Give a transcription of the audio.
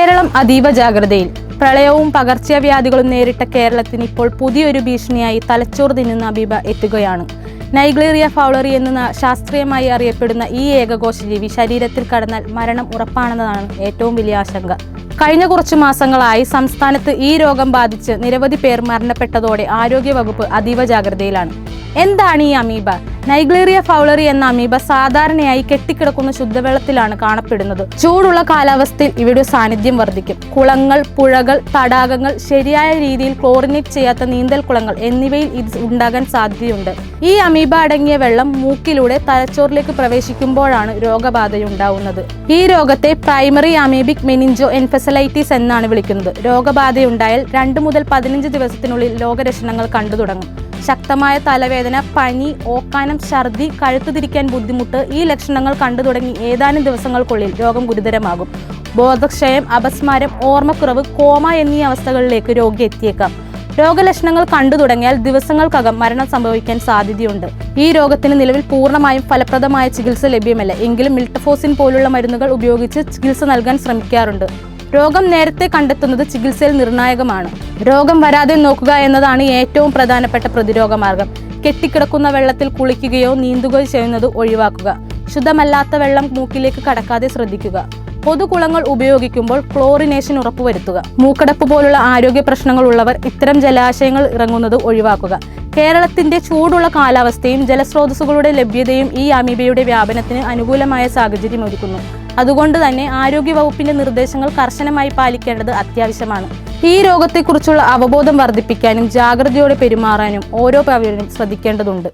കേരളം അതീവ ജാഗ്രതയിൽ. പ്രളയവും പകർച്ചവ്യാധികളും നേരിട്ട കേരളത്തിന് ഇപ്പോൾ പുതിയൊരു ഭീഷണിയായി തലച്ചോർ തിന്നുന്ന അബീബ എത്തുകയാണ്. നൈഗ്ലേറിയ ഫൗളറി എന്ന ശാസ്ത്രീയമായി അറിയപ്പെടുന്ന ഈ ഏകകോശ ജീവി ശരീരത്തിൽ കടന്നാൽ മരണം ഉറപ്പാണെന്നതാണ് ഏറ്റവും വലിയ ആശങ്ക. കഴിഞ്ഞ കുറച്ചു മാസങ്ങളായി സംസ്ഥാനത്ത് ഈ രോഗം ബാധിച്ച് നിരവധി പേർ മരണപ്പെട്ടതോടെ ആരോഗ്യവകുപ്പ് അതീവ ജാഗ്രതയിലാണ്. എന്താണ് ഈ അമീബ? നൈഗ്ലേറിയ ഫൗളറി എന്ന അമീബ സാധാരണയായി കെട്ടിക്കിടക്കുന്ന ശുദ്ധവെള്ളത്തിലാണ് കാണപ്പെടുന്നത്. ചൂടുള്ള കാലാവസ്ഥയിൽ ഇവയുടെ സാന്നിധ്യം വർദ്ധിക്കും. കുളങ്ങൾ പുഴകൾ തടാകങ്ങൾ ശരിയായ രീതിയിൽ ക്ലോറിനേറ്റ് ചെയ്യാത്ത നീന്തൽ കുളങ്ങൾ എന്നിവയിൽ ഇത് ഉണ്ടാകാൻ സാധ്യതയുണ്ട്. ഈ അമീബ അടങ്ങിയ വെള്ളം മൂക്കിലൂടെ തലച്ചോറിലേക്ക് പ്രവേശിക്കുമ്പോഴാണ് രോഗബാധയുണ്ടാവുന്നത്. ഈ രോഗത്തെ പ്രൈമറി അമീബിക് മെനിഞ്ചോ എൻഫെസലൈറ്റിസ് എന്നാണ് വിളിക്കുന്നത്. രോഗബാധയുണ്ടായാൽ രണ്ട് മുതൽ പതിനഞ്ച് ദിവസത്തിനുള്ളിൽ രോഗലക്ഷണങ്ങൾ കണ്ടു തുടങ്ങും ശക്തമായ തലവേദന പനി ഓക്കാനം ഛർദി കഴുത്തുതിരിക്കാൻ ബുദ്ധിമുട്ട് ഈ ലക്ഷണങ്ങൾ കണ്ടു തുടങ്ങി ഏതാനും ദിവസങ്ങൾക്കുള്ളിൽ രോഗം ഗുരുതരമാകും. ബോധക്ഷയം അപസ്മാരം ഓർമ്മക്കുറവ് കോമ എന്നീ അവസ്ഥകളിലേക്ക് രോഗി എത്തിയേക്കാം. രോഗലക്ഷണങ്ങൾ കണ്ടു തുടങ്ങിയാൽ ദിവസങ്ങൾക്കകം മരണം സംഭവിക്കാൻ സാധ്യതയുണ്ട്. ഈ രോഗത്തിന് നിലവിൽ പൂർണമായും ഫലപ്രദമായ ചികിത്സ ലഭ്യമല്ല. എങ്കിലും മിൽട്ടഫോസിൻ പോലുള്ള മരുന്നുകൾ ഉപയോഗിച്ച് ചികിത്സ നൽകാൻ ശ്രമിക്കാറുണ്ട്. രോഗം നേരത്തെ കണ്ടെത്തുന്നത് ചികിത്സയിൽ നിർണായകമാണ്. രോഗം വരാതെ നോക്കുക എന്നതാണ് ഏറ്റവും പ്രധാനപ്പെട്ട പ്രതിരോധ മാർഗം. കെട്ടിക്കിടക്കുന്ന വെള്ളത്തിൽ കുളിക്കുകയോ നീന്തുകയോ ചെയ്യുന്നത് ഒഴിവാക്കുക. ശുദ്ധമല്ലാത്ത വെള്ളം മൂക്കിലേക്ക് കടക്കാതെ ശ്രദ്ധിക്കുക. പൊതുകുളങ്ങൾ ഉപയോഗിക്കുമ്പോൾ ക്ലോറിനേഷൻ ഉറപ്പുവരുത്തുക. മൂക്കടപ്പ് പോലുള്ള ആരോഗ്യ പ്രശ്നങ്ങൾ ഉള്ളവർ ഇത്തരം ജലാശയങ്ങൾ ഇറങ്ങുന്നത് ഒഴിവാക്കുക. കേരളത്തിന്റെ ചൂടുള്ള കാലാവസ്ഥയും ജലസ്രോതസ്സുകളുടെ ലഭ്യതയും ഈ അമീബയുടെ വ്യാപനത്തിന് അനുകൂലമായ സാഹചര്യം ഒരുക്കുന്നു അതുകൊണ്ട് തന്നെ ആരോഗ്യ വകുപ്പിന്റെ നിർദ്ദേശങ്ങൾ കർശനമായി പാലിക്കേണ്ടത് അത്യാവശ്യമാണ്. ഈ രോഗത്തെക്കുറിച്ചുള്ള അവബോധം വർദ്ധിപ്പിക്കാനും ജാഗ്രതയോടെ പെരുമാറാനും ഓരോ പൗരനും ശ്രദ്ധിക്കേണ്ടതുണ്ട്.